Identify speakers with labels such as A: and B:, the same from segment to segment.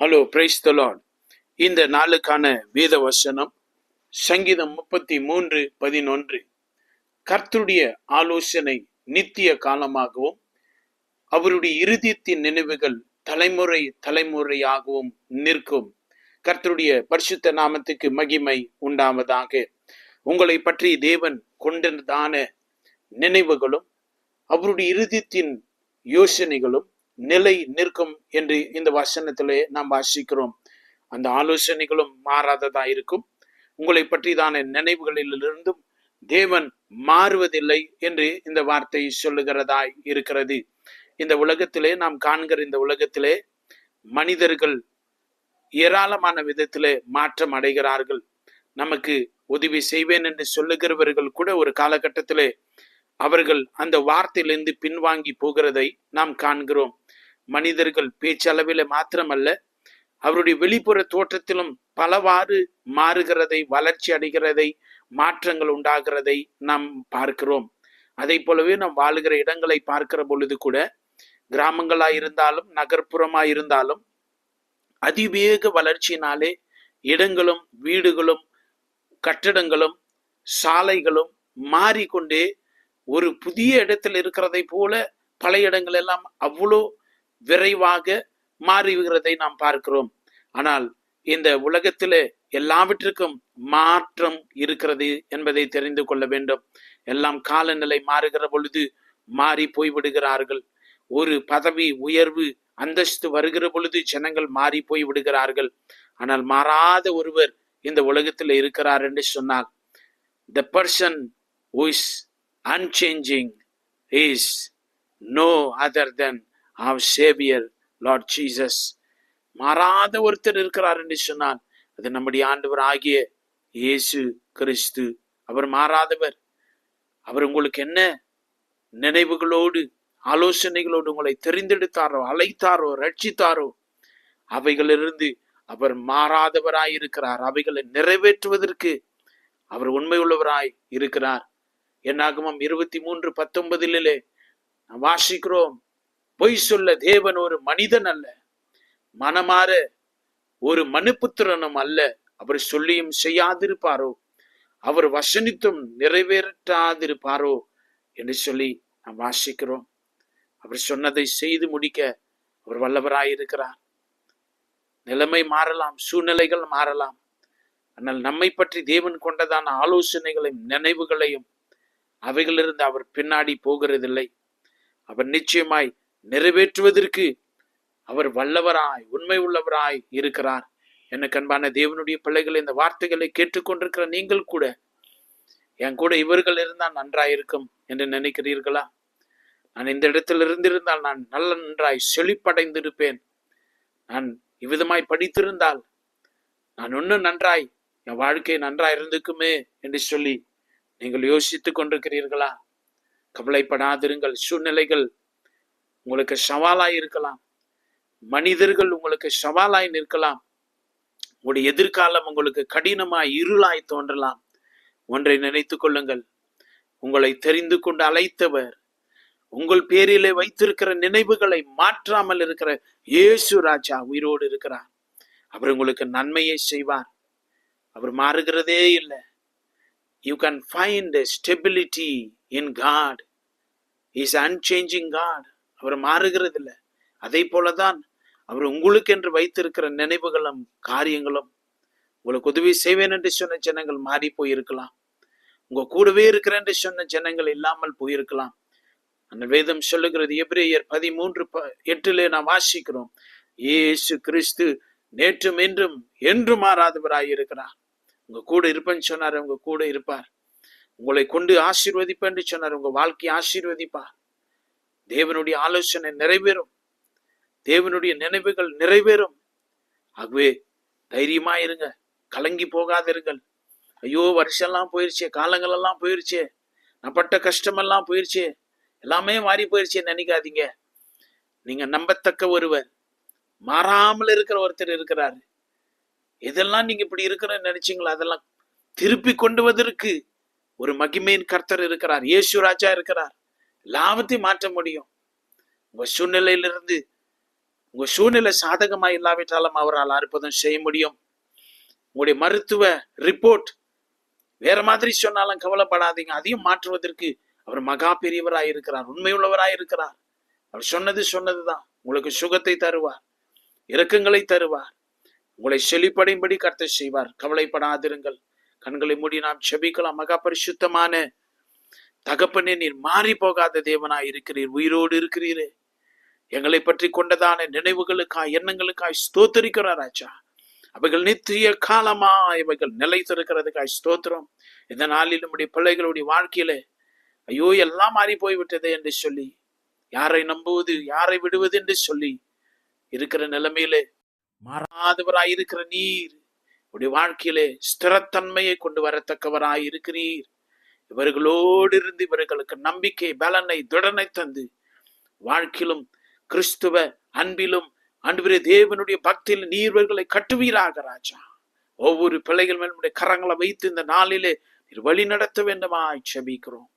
A: Hello praise the Lord இந்த நாளுக்கான வேத வசனம் சங்கீதம் முப்பத்தி மூன்று பதினொன்று. கர்த்தருடைய ஆலோசனை நித்திய காலமாகவும் அவருடைய இறுதியத்தின் நினைவுகள் தலைமுறை தலைமுறையாகவும் நிற்கும். கர்த்தருடைய பரிசுத்த நாமத்துக்கு மகிமை உண்டாவதாக. உங்களை பற்றி தேவன் கொண்டதான நினைவுகளும் அவருடைய இறுதியத்தின் யோசனைகளும் நிலை நிற்கும் என்று இந்த வசனத்திலே நாம் வாசிக்கிறோம். அந்த ஆலோசனைகளும் மாறாததா இருக்கும். உங்களை பற்றிதான நினைவுகளிலிருந்தும் தேவன் மாறுவதில்லை என்று இந்த வார்த்தை சொல்லுகிறதாய் இருக்கிறது. இந்த உலகத்திலே நாம் காண்கிற இந்த உலகத்திலே மனிதர்கள் ஏராளமான விதத்திலே மாற்றம் அடைகிறார்கள். நமக்கு உதவி செய்வேன் என்று சொல்லுகிறவர்கள் கூட ஒரு காலகட்டத்திலே அவர்கள் அந்த வார்த்தையிலிருந்து பின்வாங்கி போகிறதை நாம் காண்கிறோம். மனிதர்கள் பேச்சளவில் மாத்திரமல்ல அவருடைய வெளிப்புற தோற்றத்திலும் பலவாறு மாறுகிறதை வளர்ச்சி அடைகிறதை மாற்றங்கள் உண்டாகிறதை நாம் பார்க்கிறோம். அதை போலவே நாம் வாழுகிற இடங்களை பார்க்கிற பொழுது கூட கிராமங்களாக இருந்தாலும் நகர்ப்புறமாக இருந்தாலும் அதிவேக வளர்ச்சியினாலே இடங்களும் வீடுகளும் கட்டடங்களும் சாலைகளும் மாறிக்கொண்டே ஒரு புதிய இடத்தில் இருக்கிறதை போல பல இடங்கள் எல்லாம் அவ்வளோ விரைவாக மாறுகிறதை நாம் பார்க்கிறோம். ஆனால் இந்த உலகத்திலே எல்லாவற்றுக்கும் மாற்றம் இருக்கிறது என்பதை தெரிந்து கொள்ள வேண்டும். எல்லாம் காலநிலை மாறுகிற பொழுது மாறி போய்விடுகிறார்கள் ஒரு பதவி உயர்வு அந்தஸ்து வருகிற பொழுது ஜனங்கள் மாறி போய் விடுகிறார்கள். ஆனால் மாறாத ஒருவர் இந்த உலகத்தில் இருக்கிறார் என்று சொன்னால் the person is unchanging is no other than our saviour Lord Jesus மாறாத ஒருத்தர் இருக்கிறார் என்று சொன்னால் அது நம்முடைய ஆண்டவர் ஆகிய இயேசு கிறிஸ்து. அவர் மாறாதவர். அவர் உங்களுக்கு என்ன நினைவுகளோடு ஆலோசனைகளோடு உங்களை தெரிந்தெடுத்தாரோ அழைத்தாரோ ரட்சித்தாரோ அவைகளிலிருந்து அவர் மாறாதவராய் இருக்கிறார். அவைகளை நிறைவேற்றுவதற்கு அவர் உண்மை உள்ளவராய் இருக்கிறார் என்னாகமம் இருபத்தி மூன்று பத்தொன்பதிலே வாசிக்கிறோம். பொய் சொல்ல தேவன் ஒரு மனிதன் அல்ல. மனமாற ஒரு மனுப்புத்திரனும் அல்ல. அவர் சொல்லியும் செய்யாதிருப்பாரோ? அவர் வசனித்தும் நிறைவேற்றாதிருப்பாரோ? என்று சொல்லி நாம் வாசிக்கிறோம். அவர் சொன்னதை செய்து முடிக்க அவர் வல்லவராயிருக்கிறார் நிலைமை மாறலாம் சூழ்நிலைகள் மாறலாம். ஆனால் நம்மை பற்றி தேவன் கொண்டதான ஆலோசனைகளையும் நினைவுகளையும் அவைகளிலிருந்து அவர் பின்னாடி போகிறதில்லை. அவர் நிச்சயமாய் நிறைவேற்றுவதற்கு அவர் வல்லவராய் உண்மை உள்ளவராய் இருக்கிறார். எனக்கு அன்பான தேவனுடைய பிள்ளைகள் இந்த வார்த்தைகளை கேட்டுக்கொண்டிருக்கிற நீங்கள் கூட என் கூட இவர்கள் இருந்தால் நன்றாயிருக்கும் என்று நினைக்கிறீர்களா? நான் இந்த இடத்தில் இருந்திருந்தால் நான் நல்ல நன்றாய் செழிப்படைந்திருப்பேன். நான் இவ்விதமாய் படித்திருந்தால் நான் இன்னும் நன்றாய் என் வாழ்க்கை நன்றாய் இருந்துக்குமே என்று சொல்லி நீங்கள் யோசித்துக் கொண்டிருக்கிறீர்களா? கவலைப்படாதிருங்கள். சூழ்நிலைகள் உங்களுக்கு சவாலாய் இருக்கலாம். மனிதர்கள் உங்களுக்கு சவாலாய் நிற்கலாம். உங்களுடைய எதிர்காலம் உங்களுக்கு கடினமாய் இருளாய் தோன்றலாம். ஒன்றை நினைத்து கொள்ளுங்கள். உங்களை தெரிந்து கொண்டு அழைத்தவர் உங்கள் பேரிலே வைத்திருக்கிற நினைவுகளை மாற்றாமல் இருக்கிற இயேசு ராஜா உயிரோடு இருக்கிறார். அவர் உங்களுக்கு நன்மையை செய்வார். அவர் மாறுகிறதே இல்லை. You can find stability in God is unchanging God அவர் மாறுகிறது இல்லை அதே போலதான் அவர் உங்களுக்கு என்று வைத்திருக்கிற நினைவுகளும் காரியங்களும் உங்களுக்கு உதவி செய்வேன் என்று சொன்ன ஜனங்கள் மாறி போயிருக்கலாம். உங்க கூடவே இருக்கிறேன் என்று சொன்ன ஜனங்கள் இல்லாமல் போயிருக்கலாம். அந்த வேதம் சொல்லுகிறது எப்ரேயர் பதிமூன்று ப நாம் வாசிக்கிறோம் இயேசு கிறிஸ்து நேற்றும் என்றும் என்று மாறாதவராய் இருக்கிறார் உங்க கூட இருப்பேன்னு சொன்னார் உங்க கூட இருப்பார். உங்களை கொண்டு ஆசீர்வதிப்பேன் சொன்னார் உங்க வாழ்க்கையை ஆசீர்வதிப்பார். தேவனுடைய ஆலோசனை நிறைவேறும். தேவனுடைய நினைவுகள் நிறைவேறும். ஆகவே தைரியமா இருங்க கலங்கி போகாதிருங்கள். ஐயோ வருஷம்லாம் போயிருச்சே காலங்கள் எல்லாம் போயிருச்சே நான் பட்ட கஷ்டமெல்லாம் போயிருச்சே எல்லாமே மாறி போயிருச்சே நினைக்காதீங்க. நீங்க நம்பத்தக்க ஒருவர். மாறாமல் இருக்கிற ஒருத்தர் இருக்கிறாரு. எதெல்லாம் நீங்க இப்படி இருக்கிறன்னு நினைச்சீங்களோ அதெல்லாம் திருப்பி கொண்டு வதற்கு ஒரு மகிமையின் கர்த்தர் இருக்கிறார். இயேசு ராஜா இருக்கிறார். எல்லாவற்றையும் மாற்ற முடியும். உங்க சூழ்நிலையிலிருந்து உங்க சூழ்நிலை சாதகமா இல்லாவிட்டாலும் அவரால் அற்புதம் செய்ய முடியும். உங்களுடைய மருத்துவ ரிப்போர்ட் வேற மாதிரி சொன்னாலும் கவலைப்படாதீங்க. அதையும் மாற்றுவதற்கு அவர் மகா பெரியவராய் இருக்கிறார். உண்மையுள்ளவராய் இருக்கிறார். அவர் சொன்னது சொன்னதுதான். உங்களுக்கு சுகத்தை தருவார். இரக்கங்களை தருவார். உங்களை செழிப்படையும்படி கர்த்தை செய்வார். கவலைப்படாதிருங்கள். கண்களை மூடி நாம் செபிக்கலாம் மகா பரிசுத்தமான தகப்பனே நீர் மாறி போகாத தேவனாய் இருக்கிறீர். உயிரோடு இருக்கிறீரே. எங்களை பற்றி கொண்டதான நினைவுகளுக்காய் எண்ணங்களுக்காய் ஸ்தோத்தரிக்கிறார் ராஜா. அவைகள் நித்திய காலமா இவைகள் நிலைத்திருக்கிறதுக்காய் ஸ்தோத்திரம். இந்த நாளில் நம்முடைய பிள்ளைகளுடைய வாழ்க்கையில ஐயோ எல்லாம் மாறி போய்விட்டது என்று சொல்லி யாரை நம்புவது யாரை விடுவது என்று சொல்லி இருக்கிற நிலைமையிலே மாறாதவராய் இருக்கிற நீர் உடைய வாழ்க்கையிலே ஸ்திரத்தன்மையை கொண்டு வரத்தக்கவராய் இருக்கிறீர். இவர்களோடு இருந்து இவர்களுக்கு நம்பிக்கை பலனை திடனை தந்து வாழ்க்கையிலும் கிறிஸ்துவ அன்பிலும் அன்புடைய தேவனுடைய பக்தியில் நீர்வர்களை கட்டுவீராக ராஜா. ஒவ்வொரு பிள்ளைகள் மேல் கரங்களை வைத்து இந்த நாளிலே நீர் வழி நடத்த வேண்டுமாய் செபிக்கிறோம்.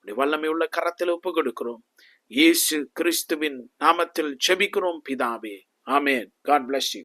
A: உடைய வல்லமை உள்ள கரத்தில் ஒப்பு கொடுக்கிறோம். இயேசு கிறிஸ்துவின் நாமத்தில் செபிக்கிறோம் பிதாவே. ஆமேன். God bless you